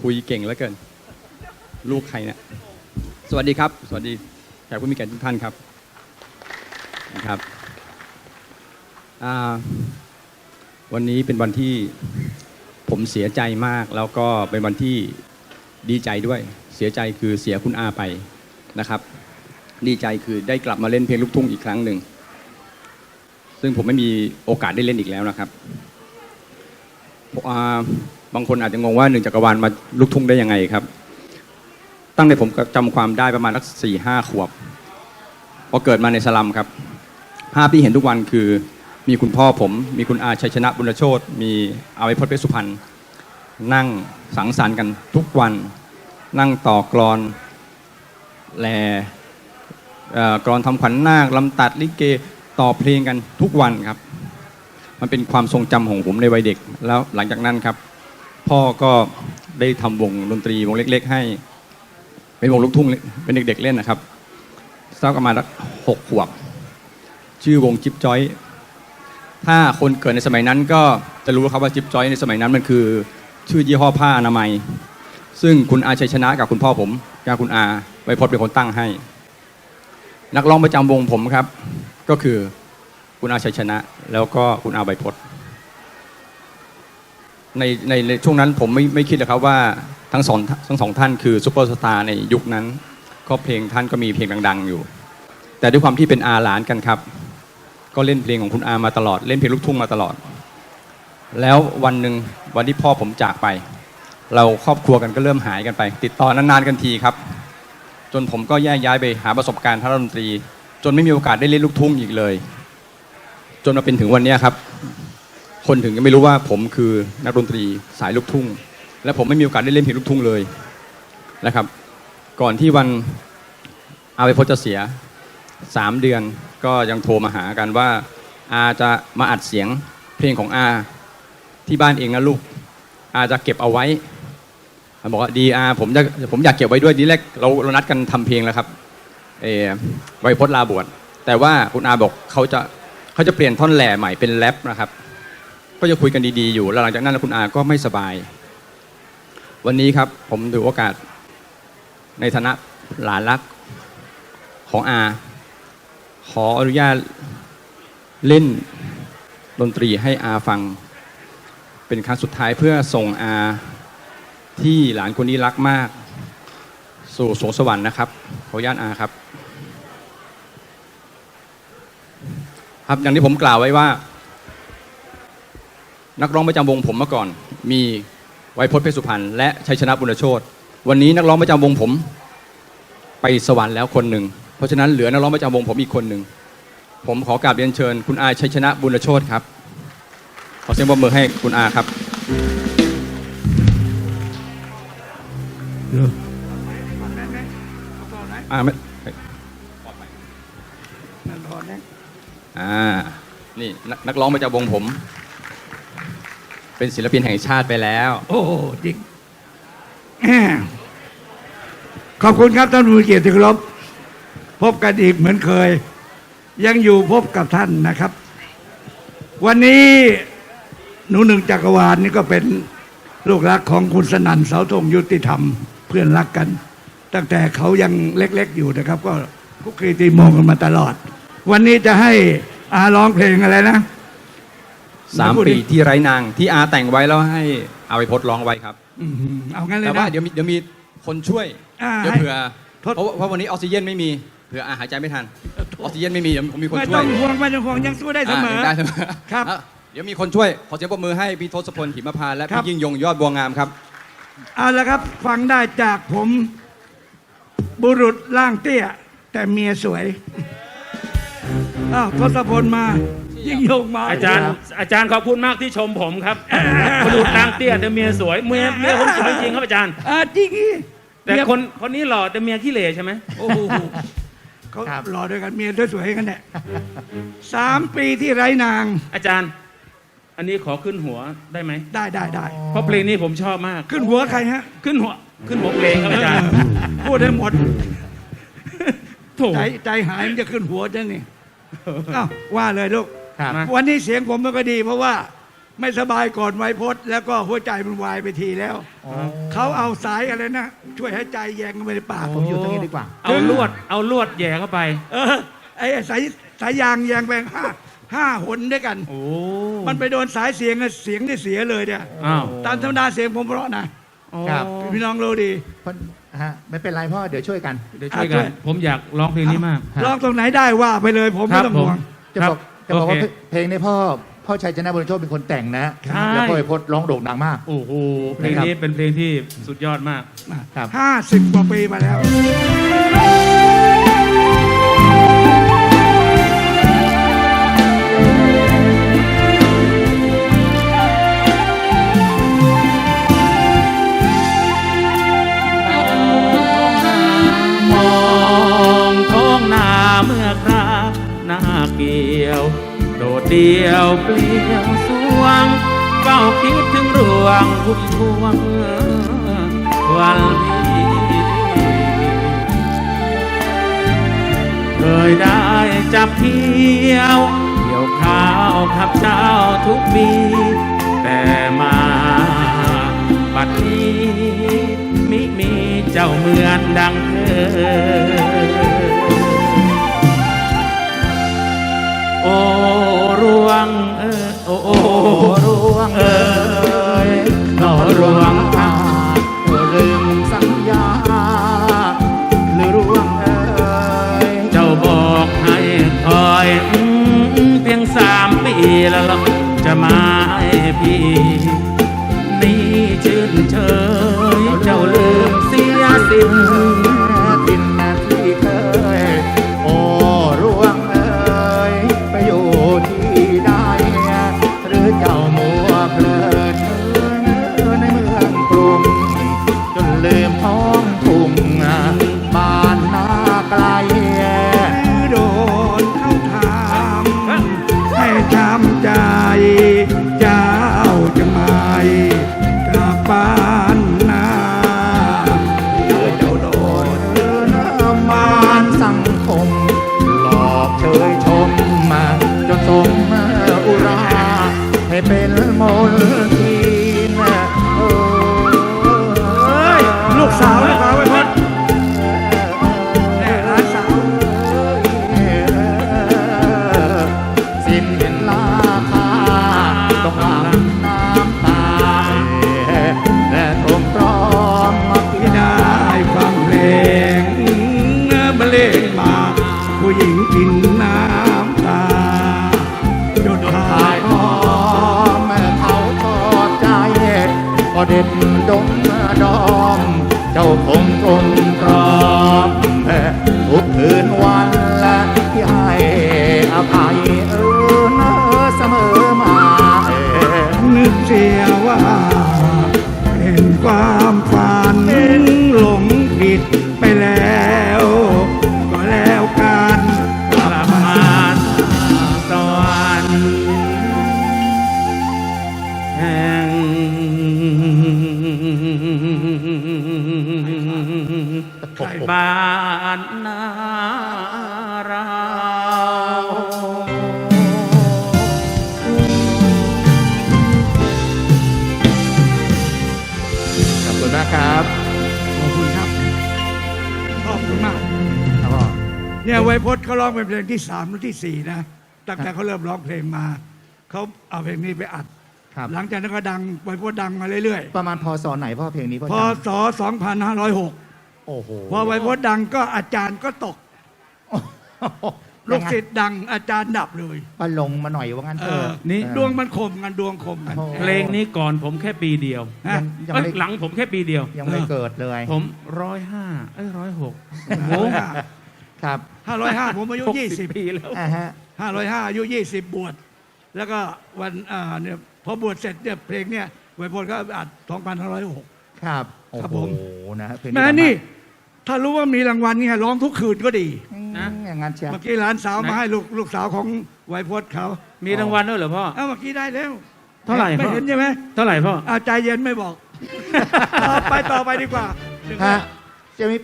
คุยเก่งแล้วเกิน ลูกใครเนี่ยสวัสดีครับ สวัสดีแขกผู้มีเกียรติทุกท่านครับนะครับวันนี้เป็นวันที่ผมเสียใจมาก แล้วก็เป็นวันที่ดีใจด้วย เสียใจคือเสียคุณอาไปนะครับ ดีใจคือได้กลับมาเล่นเพลงลูกทุ่งอีกครั้งหนึ่งซึ่งผมไม่มีโอกาสได้เล่นอีกแล้วนะครับ บางคนอาจจะงงว่าหนึ่งจักรวาลมาลูกทุ่งได้ยังไงครับ ตั้งแต่ผมจำความได้ประมาณสักสี่ห้าขวบพอเกิดมาในสลัมครับภาพที่เห็นทุกวันคือมีคุณพ่อผม มีคุณอาชัยชนะบุญโชตมีอาว้พจน์เพชรสุพรรณนั่งสังสรรค์กันทุกวัน นั่งต่อกรอนแล่อกรอนทำขวัญนาคลำตัดลิเกต่อเพลงกันทุกวันครับ มันเป็นความทรงจำของผมในวัยเด็ก แล้วหลังจากนั้นครับ พ่อก็ได้ทำวงดนตรีวงเล็ก ๆ ให้ เป็นวงลูกทุ่งเป็นเด็ก ๆ เล่นนะครับสักประมาณสักหกขวบ ชื่อวงจิ๊บจอย ถ้าคนเกิดในสมัยนั้นก็จะรู้ครับว่าจิ๊บจอยในสมัยนั้นมันคือ ชื่อยี่ห้อผ้าอนามัย ซึ่งคุณอาชัยชนะกับคุณพ่อผมกับคุณอาไวพจน์เป็นคนตั้งให้ นักร้องประจำวงผมครับ ก็คือ คุณอาชัยชนะ แล้วก็คุณอาไวยพจน์ในในในช่วงนั้นผมไม่ไม่คิดเลยครับว่าทั้งสองทั้งสองท่านคือซูเปอร์สตาร์ในยุคนั้นก็เพลงท่านก็มีเพลงดัง ๆ อยู่ แต่ด้วยความที่เป็นอาหลานกันครับ ก็เล่นเพลงของคุณอามาตลอด เล่นเพลงลูกทุ่งมาตลอด แล้ววันหนึ่งวันที่พ่อผมจากไป เราครอบครัวกันก็เริ่มหายกันไป ติดต่อนานๆกันทีครับ จนผมก็แยกย้ายไปหาประสบการณ์ทางดนตรี จนไม่มีโอกาสได้เล่นลูกทุ่งอีกเลย จนมาเป็นถึงวันนี้ครับ คนถึงยังไม่รู้ว่าผมคือนักดนตรีสายลูกทุ่ง และผมไม่มีโอกาสได้เล่นเพลงลูกทุ่งเลยนะครับ ก่อนที่วันอาไปพจจะเสียสามเดือนก็ยังโทรมาหากันว่า อาจะมาอัดเสียงเพลงของอา ที่บ้านเองนะลูก อาจะเก็บเอาไว้บอกว่าดีอาผมจะผมอยากเก็บไว้ด้วยทีแรกเราเรานัดกันทำเพลงแล้วครับเอไวยพจน์ลาบวชแต่ว่าคุณอาบอกเขาจะ เขาจะเปลี่ยนท่อนแหล่ใหม่เป็นแรปนะครับ ก็จะคุยกันดีๆอยู่แล้วหลังจากนั้นคุณอาก็ไม่สบาย วันนี้ครับผมถือโอกาสในฐานะหลานรักของอา ขออนุญาตเล่นดนตรีให้อาฟัง เป็นครั้งสุดท้ายเพื่อส่งอาที่หลานคนนี้รักมาก สู่สวงสวรรค์นะครับ ขออนุญาตอาครับ ครับอย่างที่ผมกล่าวไว้ว่า นักร้องประจำวงผมเมื่อก่อน มีไวยพจน์เพชรสุพรรณและชัยชนะบุญโชตวันนี้นักร้องประจำวงผม ไปสวรรค์แล้วคนหนึ่งเพราะฉะนั้นเหลือนักร้องประจำวงผมอีกคนหนึ่งผมขอกราบเรียนเชิญ คุณอาชัยชนะบุญโชตครับ ขอเสียงปรบมือให้คุณอาครับอาไม่ อ่านี่นักนักร้องประจำวงผม เป็นศิลปินแห่งชาติไปแล้ว โอ้จริง ขอบคุณครับท่านผู้เกียรติที่เคารพพบกันอีกเหมือนเคย ยังอยู่พบกับท่านนะครับ วันนี้หนูหนึ่งจักรวาลนี่ก็เป็นลูกรักของคุณสนั่นเสาธงยุติธรรม เพื่อนรักกัน ตั้งแต่เขายังเล็กๆอยู่นะครับ ก็คุกคีตีมองกันมาตลอด วันนี้จะให้อาร้องเพลงอะไรนะสามพูดดิปีที่ไร้นางที่อาแต่งไว้แล้วให้อาไปพจน์ร้องไว้ครับอื้อหือเอางั้นเลยแต่นะว่าเดี๋ยวมีเดี๋ยวมีคนช่วยอ่าเดี๋ยวให้เผื่อทด เพราะเพราะวันนี้ออกซิเจนไม่มีเผื่ออาหายใจไม่ทันออกซิเจนไม่มีเดี๋ยวผมมีคนไม่ช่วต้ยองห่วงไม่ต้องห่วงยังสู้ได้เสมอาได้เสมอครับอะเดี๋ยวมีคนช่วยขอเสียงปรบมือให้พี่ทศพลหิมพานต์และครับ พี่ยิ่งยงยอดบัวงามครับ เอาละครับฟังได้จากผมบุรุษร่างเตี้ย แต่เมียสวย อ้าวทศพลมา ยิ่งยงมาอาจารย์อาจารย์ขอบคุณมากที่ชมผมครับบุรุษนางเตี้ยแต่เมียสวยเมียเมียผมสวยจริงครับอาจารย์อ่าจริงอีแต่เมียคนคนนี้หล่อแต่เมียขี้เหร่ใช่ไหมโอ้โหเขารอด้วยกันเมียสวยๆกันแหละสามปีที่ไร้นาง อาจารย์ อันนี้ขอขึ้นหัวได้ไหมได้ได้ได้เพราะเพลงนี้ผมชอบมาก ขึ้นหัวใครฮะ ขึ้นหัว ขึ้นหัวเพลงครับอาจารย์พูดให้หมดโถใจใจหายมันจะขึ้นหัวจังนี่ อ้าวว่าเลยลูกมาวันนี้เสียงผมไม่ค่อยดี เพราะว่าไม่สบายก่อนไวยพจน์แล้วก็หัวใจมันวายไปทีแล้วอ๋อเขาเอาสายอะไรนะ ช่วยให้ใจแยงเข้าไปในปากผมอยู่ตรงนี้ดีกว่า เอาลวด เอาลวดแหย่เข้าไป เออไอ้สายสายยางแยงแบงห้าห้าหนด้วยกัน โอ้มันไปโดนสายเสียงอะเสียงที่เสียเลยเนี่ย อ้าว ตามธรรมดาเสียงผมเพราะนะ ครับ พี่น้องรู้ดี เพราะ ฮะไม่เป็นไรพ่อเดี๋ยวช่วยกัน เดี๋ยวช่วยกัอะช่นวย ผมอยากร้องเพลงนี้มากฮะร้องตรงไหนได้ว่าไปเลยผมคไม่รับต้องผมห่วงจะครับบอกจะบอกว่าโอเค เพลงนี้พ่อพ่อชัยชนะบุญโชคเป็นคนแต่งนะ ใช่ แล้วพ่อไอพจน์ร้องโด่งดังมาก โอ้โหเพลงนี้เป็นเพลงที่สุดยอดมาก ครับ ห้าสิบกว่าปีมาแล้วม หน้าเกี่ยว โดดเดียวเปลี่ยวสวงเฝ้าคิดถึงรวงพุ่มพวงวันที่เคยได้จับเที่ยวเกี่ยวข้าวขับเช้าทุกปีแต่มาบัดนี้มิมีเจ้าเหมือนดังเคย โอ้โอ้รวงเอยนอรวงอาเออลืมสัญญาหรือร่วงเอ้ยเจ้าบอกให้คอยเพียงสามปีแล้วล่ะจะมาให้พี่ ใเด็ดดงดอม เจ้าคงตรงตรอมทุกคืนวันและที่ให้อภัยเออเนอเสมอมาเอนึกเสียว่าเป็นความฝันานนาเราขอบคุณมากครับ ขอบคุณครับ ขอบคุณมากแล้วก็เนี่ยไวยพจน์เขาร้องเป็นเพลงที่สามหรือที่สี่นะ ตั้งแต่เขาเริ่มร้องเพลงมา เขาเอาเพลงนี้ไปอัด ครับ หลังจากนั้นก็ดังไวยพจน์ดังมาเรื่อยประมาณพศไหนพ่อเพลงนี้พ่อๆ พจำ ศ 2506 โอ้โหพอไวยพจน์ดังก็อาจารย์ก็ตก ลูกศิษย์ดังอาจารย์ดับเลยก็ลงมาหน่อยว่างั้นเถเออะอนี่ เออ ดวงมันข่มกันดวงข่มกันโอ้ เพลงนี้ก่อนผมแค่ปีเดียวฮะ ยังเอ้ยไม่ หลังผมแค่ปีเดียวยังไม่เกิดเลยผมร้อยห้าเอ้ยร้อยหกโอ้โห ครับห้าร้อยห้าผมอายุหกยี่สิสิบบปีแล้ว อ่าฮะห้าร้อยห้าอายุยี่สิบบวชแล้วก็วันอ่าเนี่ยพอบวชเสร็จเนี่ยเพลงเนี่ยไวยพจน์ก็อัดสองพันห้าร้อยหก ครับโอ้ครับโหผม นะฮะเพลงแม่นี่ ถ้ารู้ว่ามีรางวัลเนี่ยร้องทุกคืนก็ดีนะนะอย่างนั้นเชียวเมื่อกี้หลานสาวไหนมาให้ลูกลูกสาวของไวยพจน์เขามีรางวัลด้วยเหรอพ่อ เอ้าเมื่อกี้ได้แล้วเท่าไหร่ไม่พ่อ เห็นใช่ไหมเท่าไหร่พ่อเอาใจเย็นไม่บอก ต่อไปต่อไปดีกว่าฮะจะมี